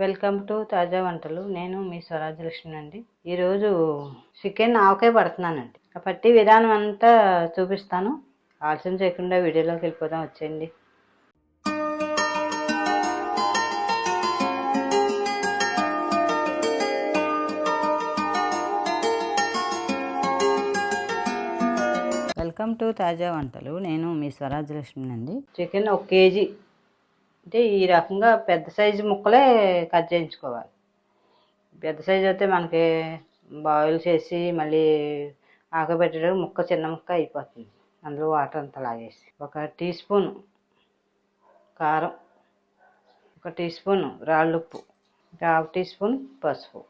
Welcome to తాజా వంటలు. నేను మీ స్వరాజలక్ష్మి అండి. ఈరోజు చికెన్ ఆవకాయ పడుతున్నానండి. ఆ పట్టి విధానం అంతా చూపిస్తాను. ఆలస్యం చేయకుండా వీడియోలోకి వెళ్ళిపోదాం వచ్చేయండి. వెల్కమ్ టు తాజా వంటలు. నేను మీ స్వరాజలక్ష్మి అండి. చికెన్ ఒక కేజీ అంటే ఈ రకంగా పెద్ద సైజు ముక్కలే కట్ చేయించుకోవాలి. పెద్ద సైజు అయితే మనకి బాయిల్ చేసి మళ్ళీ ఆకబెట్టడం ముక్క చిన్న ముక్క అయిపోతుంది. అందులో వాటర్ అంతా లాగేసి. ఒక టీ స్పూన్ కారం ఒక టీ స్పూన్ రాళ్ళుప్పు ఒక హాఫ్ టీ స్పూన్ పసుపు.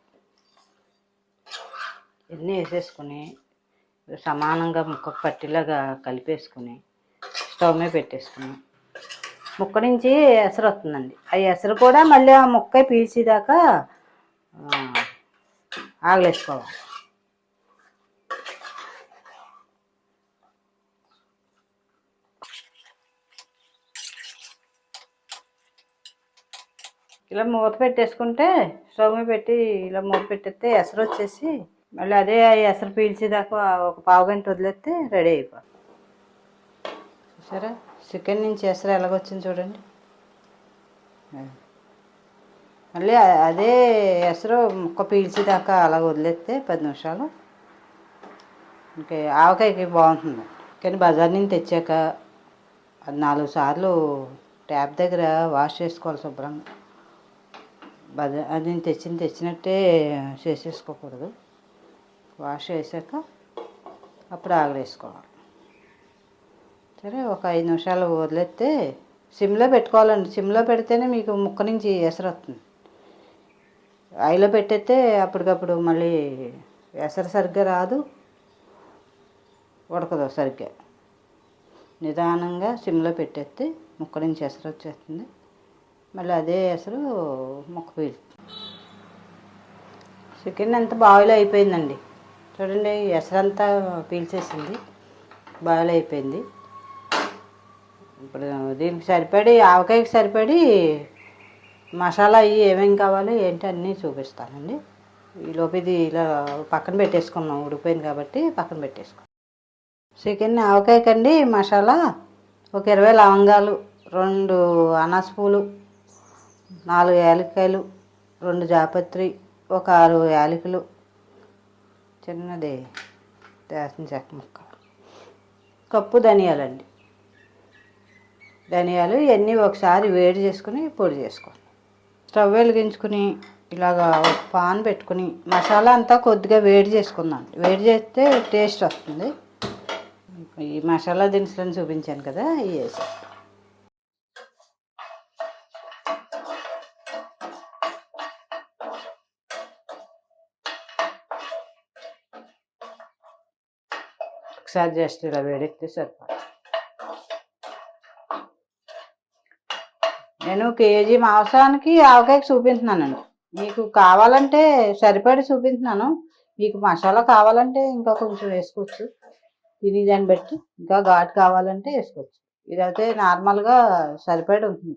ఇవన్నీ వేసేసుకుని సమానంగా ముక్క పట్టిలాగా కలిపేసుకుని స్టవ్ మీద పెట్టేసుకుని ముక్క నుంచి ఎసరు వస్తుందండి ఆ ఎసరు కూడా మళ్ళీ ఆ ముక్క పీల్చేదాకా ఆగలేసుకోవాలి. ఇలా మూత పెట్టేసుకుంటే స్టవ్ మీద పెట్టి ఇలా మూత పెట్టేస్తే ఎసరు వచ్చేసి మళ్ళీ అదే ఆ ఎసరు పీల్చేదాకా ఒక పావు గంట వదిలేస్తే రెడీ అయిపోతుంది. సరే చికెన్ నుంచి ఎసరు ఎలాగొచ్చింది చూడండి. మళ్ళీ అదే ఎసరు ముక్క పీల్చేదాకా అలా వదిలేస్తే పది నిమిషాలు. ఇంకే ఆవకాయకి బాగుంటుంది. కానీ బజార్ నుంచి తెచ్చాక అది నాలుగు సార్లు ట్యాప్ దగ్గర వాష్ చేసుకోవాలి శుభ్రంగా. బజార్ అది నేను తెచ్చింది తెచ్చినట్టే చేసేసుకోకూడదు. వాష్ చేసాక అప్పుడు ఆగలేసుకోవాలి. సరే ఒక ఐదు నిమిషాలు వదిలేస్తే సిమ్లో పెట్టుకోవాలండి. సిమ్లో పెడితేనే మీకు ముక్క నుంచి ఎసరు వస్తుంది. ఐలో పెట్టేస్తే అప్పటికప్పుడు మళ్ళీ ఎసరు సరిగ్గా రాదు ఉడకదు సరిగ్గా. నిదానంగా సిమ్లో పెట్టేస్తే ముక్క నుంచి ఎసరు వచ్చేస్తుంది. మళ్ళీ అదే ఎసరు ముక్క పీల్ చికెన్ అంతా బాయిల్ అయిపోయిందండి. చూడండి ఎసరంతా పీల్చేసింది. బాయిల్ అయిపోయింది. ఇప్పుడు దీనికి సరిపడి ఆవకాయకి సరిపడి మసాలా అవి ఏమేమి కావాలి ఏంటి అన్నీ చూపిస్తానండి. ఈలోపు ఇది ఇలా పక్కన పెట్టేసుకున్నాం ఉడిపోయింది కాబట్టి పక్కన పెట్టేసుకున్నాం. చికెన్ ఆవకాయకండి మసాలా ఒక ఇరవై లవంగాలు రెండు అనాస పూలు నాలుగు యాలక్కాయలు రెండు జాపత్రి ఒక ఆరు యాలకులు చిన్నది దాసిన చెక్క ముక్క కప్పు ధనియాలండి. ధనియాలు ఇవన్నీ ఒకసారి వేడి చేసుకుని పొడి చేసుకోండి స్టవ్ వెలిగించుకుని ఇలాగా ఒక పాన్ పెట్టుకుని మసాలా అంతా కొద్దిగా వేడి చేసుకుందాం. వేడి చేస్తే టేస్ట్ వస్తుంది. ఈ మసాలా దినుసులను చూపించాను కదా ఇవి వేసి ఒకసారి జస్ట్ ఇలా వేడెక్కితే సరిపోతుంది. నేను కేజీ మాంసానికి ఆవకాయకి చూపించున్నానండి మీకు కావాలంటే సరిపడి చూపించున్నాను మీకు మసాలా కావాలంటే ఇంకా కొంచెం వేసుకోవచ్చు. తిని దాన్ని బట్టి ఇంకా ఘాటు కావాలంటే వేసుకోవచ్చు. ఇదైతే నార్మల్గా సరిపడి ఉంటుంది.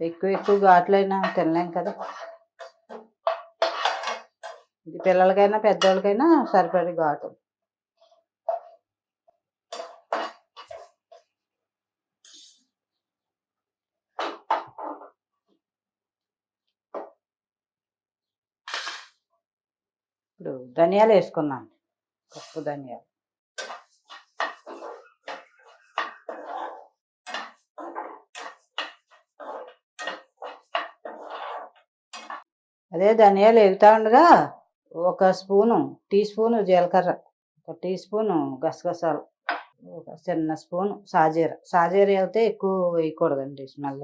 ఎక్కువ ఎక్కువ ఘాట్లైనా తినలేం కదా. ఇది పిల్లలకైనా పెద్దవాళ్ళకైనా సరిపడి ఘాటు. ఇప్పుడు ధనియాలు వేసుకున్నాను పప్పు ధనియాలు. అదే ధనియాలు ఎగుతా ఉండగా ఒక స్పూను టీ స్పూను జీలకర్ర ఒక టీ స్పూను గసగసాలు ఒక చిన్న స్పూను సాజీర. సాజీర అయితే ఎక్కువ వేయకూడదండి స్మెల్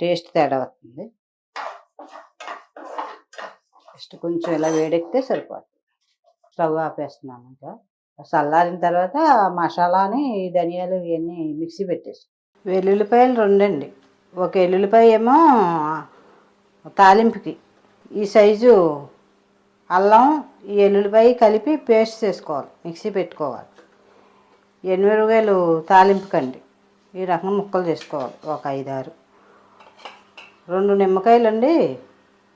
టేస్ట్ తేడా వస్తుంది. జస్ట్ కొంచెం ఇలా వేడెక్కితే సరిపోతుంది స్టవ్ ఆపేస్తున్నాను ఇంకా. చల్లారిన తర్వాత మసాలాని ధనియాలు ఇవన్నీ మిక్సీ పెట్టేసి. వెల్లుల్లిపాయలు రెండండి. ఒక ఎల్లుల్లిపాయ ఏమో తాలింపుకి. ఈ సైజు అల్లం ఈ ఎల్లుల్లిపాయ కలిపి పేస్ట్ చేసుకోవాలి. మిక్సీ పెట్టుకోవాలి. ఎనిమిరగాయలు తాలింపుకండి. ఈ రకంగా ముక్కలు చేసుకోవాలి. ఒక ఐదారు. రెండు నిమ్మకాయలు అండి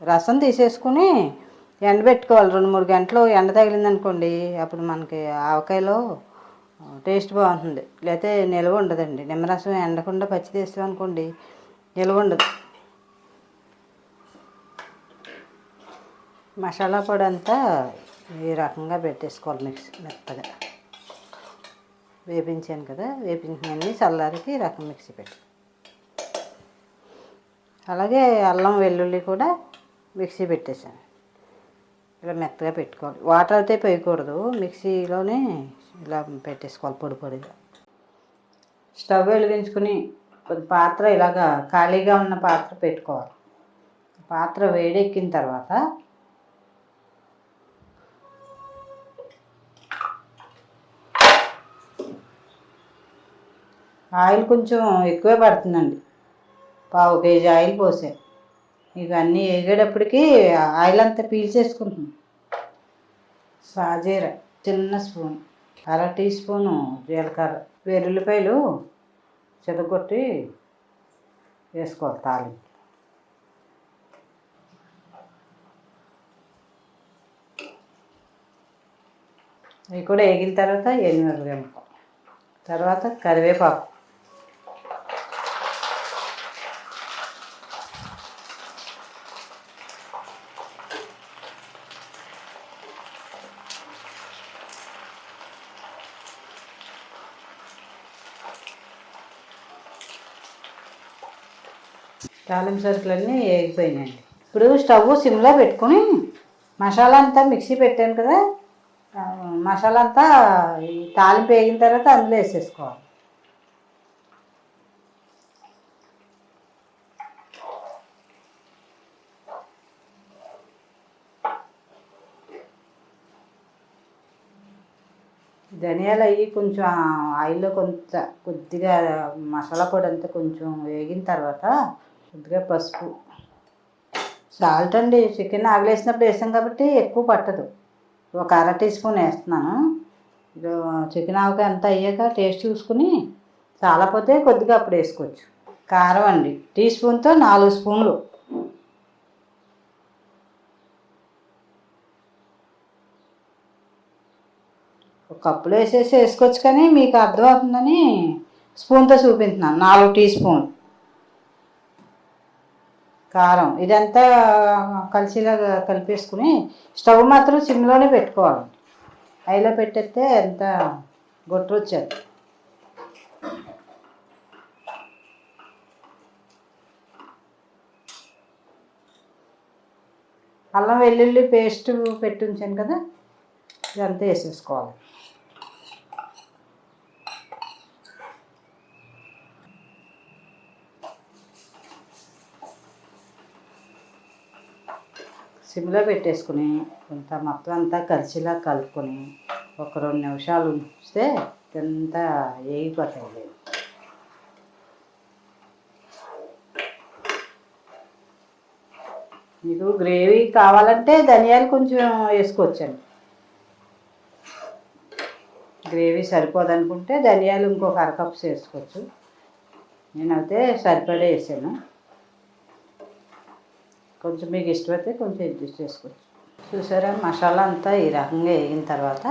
రసం తీసేసుకుని ఎండబెట్టుకోవాలి రెండు మూడు గంటలు ఎండ తగిలిందనుకోండి అప్పుడు మనకి ఆవకాయలో టేస్ట్ బాగుంటుంది. లేకపోతే నిల్వ ఉండదండి. నిమ్మరసం ఎండకుండా పచ్చి తీస్తాం అనుకోండి నిల్వ ఉండదు. మసాలా పొడి అంతా ఈ రకంగా పెట్టేసుకోవాలి మిక్స్ మెత్తగా. వేపించాను కదా వేపించినవన్నీ చల్లారికి ఈ రకం మిక్సీ పెట్టి అలాగే అల్లం వెల్లుల్లి కూడా మిక్సీ పెట్టేశాను. ఇలా మెత్తగా పెట్టుకోవాలి. వాటర్ అయితే పోయకూడదు. మిక్సీలోనే ఇలా పెట్టేసుకోవాలి పొడి పొడిగా. స్టవ్ వెలిగించుకుని కొద్ది పాత్ర ఇలాగా ఖాళీగా ఉన్న పాత్ర పెట్టుకోవాలి. పాత్ర వేడెక్కిన తర్వాత ఆయిల్ కొంచెం ఎక్కువే పడుతుందండి. పావు కేజీ ఆయిల్ పోసే. ఇక అన్నీ వేగేటప్పటికి ఆయిల్ అంతా పీల్చేసుకుంటున్నాం. సాజీర చిన్న స్పూన్ అర టీ స్పూను జీలకర్ర వెల్లుల్లిపాయలు చెదగొట్టి వేసుకోవాలి తాలింపు. ఇవి కూడా వేగిన తర్వాత ఎనిమిది తర్వాత కరివేపాకు. తాలింపు సరుకులన్నీ వేగిపోయినాయండి. ఇప్పుడు స్టవ్ సిమ్లో పెట్టుకుని మసాలా అంతా మిక్సీ పెట్టాను కదా మసాలా అంతా ఈ తాలింపు వేగిన తర్వాత అందులో వేసేసుకోవాలి. ధనియాలు అవి కొంచెం ఆయిల్లో కొంత కొద్దిగా మసాలా పొడి అంతా కొంచెం వేగిన తర్వాత కొద్దిగా పసుపు. సాల్ట్ అండి చికెన్ ఆగలేసినప్పుడు వేసాం కాబట్టి ఎక్కువ పట్టదు. ఒక అర టీ స్పూన్ వేస్తున్నాను. చికెన్ ఆవకాయ అంత అయ్యాక టేస్ట్ చూసుకుని చాలపోతే కొద్దిగా అప్పుడు వేసుకోవచ్చు. కారం అండి టీ స్పూన్తో నాలుగు స్పూన్లు. ఒక కప్పులో వేసేసి వేసుకోవచ్చు కానీ మీకు అర్థమవుతుందని స్పూన్తో చూపించున్నాను నాలుగు టీ స్పూన్ కారం ఇదంతా కలిసిలా కలిపేసుకుని స్టవ్ మాత్రం సిమ్లోనే పెట్టుకోవాలి. అయిలో పెట్టేస్తే ఎంత గొట్టు అల్లం వెల్లుల్లి పేస్ట్ పెట్టి ఉంచాను కదా ఇదంతా వేసేసుకోవాలి. సిమ్లో పెట్టేసుకుని కొంత మొత్తం అంతా కలిసిలా కలుపుకొని ఒక రెండు నిమిషాలు ఉంచితే ఇదంతా వేగిపోతాయి మీకు గ్రేవీ కావాలంటే ధనియాలు కొంచెం వేసుకోవచ్చండి. గ్రేవీ సరిపోదనుకుంటే ధనియాలు ఇంకొక అరకప్స్ వేసుకోవచ్చు. నేనైతే సరిపడే వేసాను. కొంచెం మీకు ఇష్టమైతే కొంచెం అడ్జస్ట్ చేసుకోవచ్చు. చూసారా మసాలా అంతా ఈ రకంగా వేగిన తర్వాత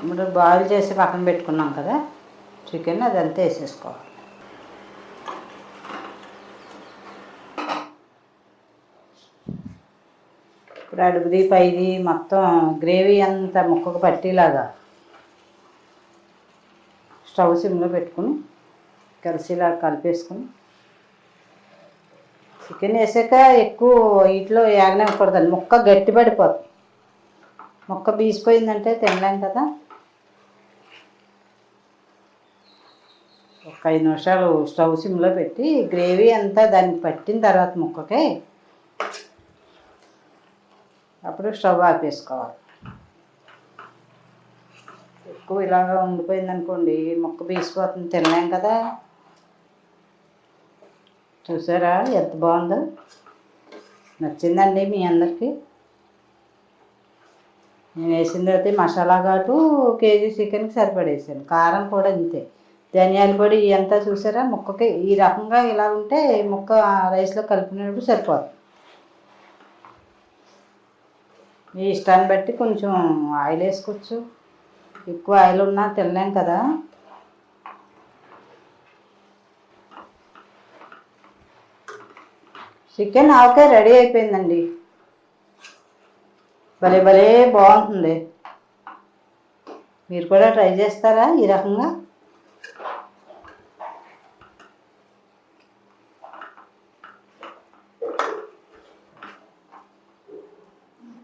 ఇప్పుడు బాయిల్ చేసి పక్కన పెట్టుకున్నాం కదా చికెన్ అదంతా వేసేసుకోవాలి. ఇప్పుడు అడుగుది పైది మొత్తం గ్రేవీ అంతా ముక్కకు పట్టేలాగా స్టవ్ సిమ్లో పెట్టుకుని కలిసిలా కలిపేసుకుని చికెన్ వేసాక ఎక్కువ వీటిలో ఏగనివ్వకూడదండి. ముక్క గట్టి పడిపోతుంది ముక్క బీసిపోయిందంటే తినలేం కదా. ఒక ఐదు నిమిషాలు స్టవ్ సిమ్లో పెట్టి గ్రేవీ అంతా దానికి పట్టిన తర్వాత ముక్కకి అప్పుడు స్టవ్ ఆపేసుకోవాలి. ఎక్కువ ఇలాగా ఉండిపోయింది అనుకోండి ముక్క బీసిపోతుంది తినలేం కదా. చూసారా? ఎంత బాగుందో? నచ్చిందండి మీ అందరికీ. నేను వేసింది అయితే మసాలా ఘాటు కేజీ చికెన్కి సరిపడేసాను. కారం కూడా అంతే ధనియాల పొడి ఇదంతా చూసారా? ముక్కకి ఈ రకంగా ఇలా ఉంటే ముక్క రైస్లో కలిపినప్పుడు సరిపోదు. మీ ఇష్టాన్ని బట్టి కొంచెం ఆయిల్ వేసుకోవచ్చు ఎక్కువ ఆయిల్ ఉన్నా తినలేం కదా? చికెన్ ఆవకాయ రెడీ అయిపోయిందండి. భలే భలే బాగుంటుంది. మీరు కూడా ట్రై చేస్తారా ఈ రకంగా?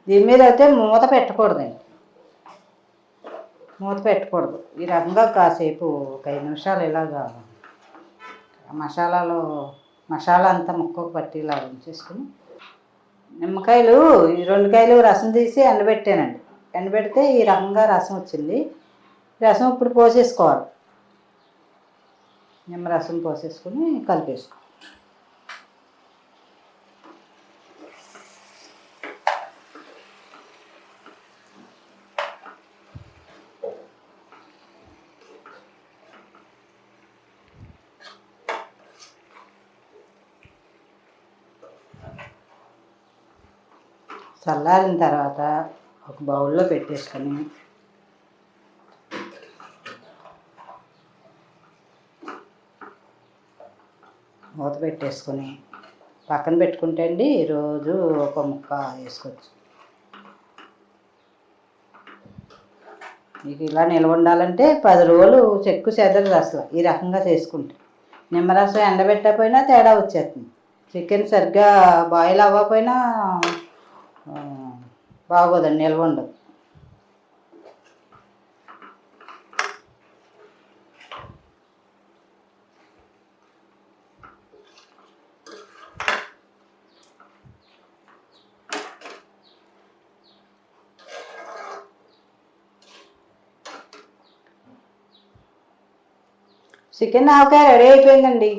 దీని మీద అయితే మూత పెట్టకూడదండి. మూత పెట్టకూడదు. ఈ రకంగా కాసేపు ఒక ఐదు నిమిషాలు ఇలాగా మసాలాలో మసాలా అంతా ముక్కకు పట్టేలా ఉంచేసుకుని నిమ్మకాయలు ఈ రెండు కాయలు రసం తీసి ఎండబెట్టానండి. ఎండబెడితే ఈ రకంగా రసం వచ్చింది. రసం ఇప్పుడు పోసేసుకోవాలి. నిమ్మరసం పోసేసుకుని కలిపేసుకో చల్లారిన తర్వాత ఒక బౌల్లో పెట్టేసుకొని మూత పెట్టేసుకొని పక్కన పెట్టుకుంటే అండి రోజు ఒక ముక్క వేసుకోవచ్చు. మీకు ఇలా నిల్వ ఉండాలంటే పది రోజులు చెక్కు చెదరదు అసలు ఈ రకంగా చేసుకుంటే. నిమ్మరసం ఎండబెట్టకపోయినా తేడా వచ్చేస్తుంది. చికెన్ సరిగ్గా బాయిల్ అవ్వకపోయినా బాగోదండి నిల్వ ఉండదు. చికెన్ ఆవకాయ రెడీ అయిపోయిందండి.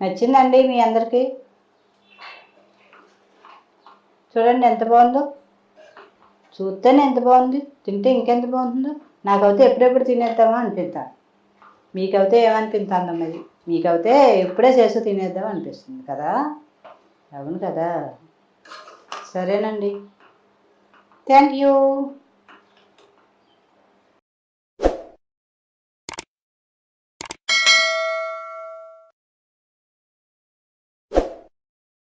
నచ్చిందండి మీ అందరికీ? చూడండి ఎంత బాగుందో. చూస్తేనే ఎంత బాగుంది తింటే ఇంకెంత బాగుంటుందో. నాకైతే ఎప్పుడెప్పుడు తినేద్దామా అనిపిస్తా. మీకైతే ఏమనిపిస్తుందో మరి. మీకైతే ఎప్పుడే చేసి తినేద్దాం అనిపిస్తుంది కదా. అవును కదా. సరేనండి. Thank you.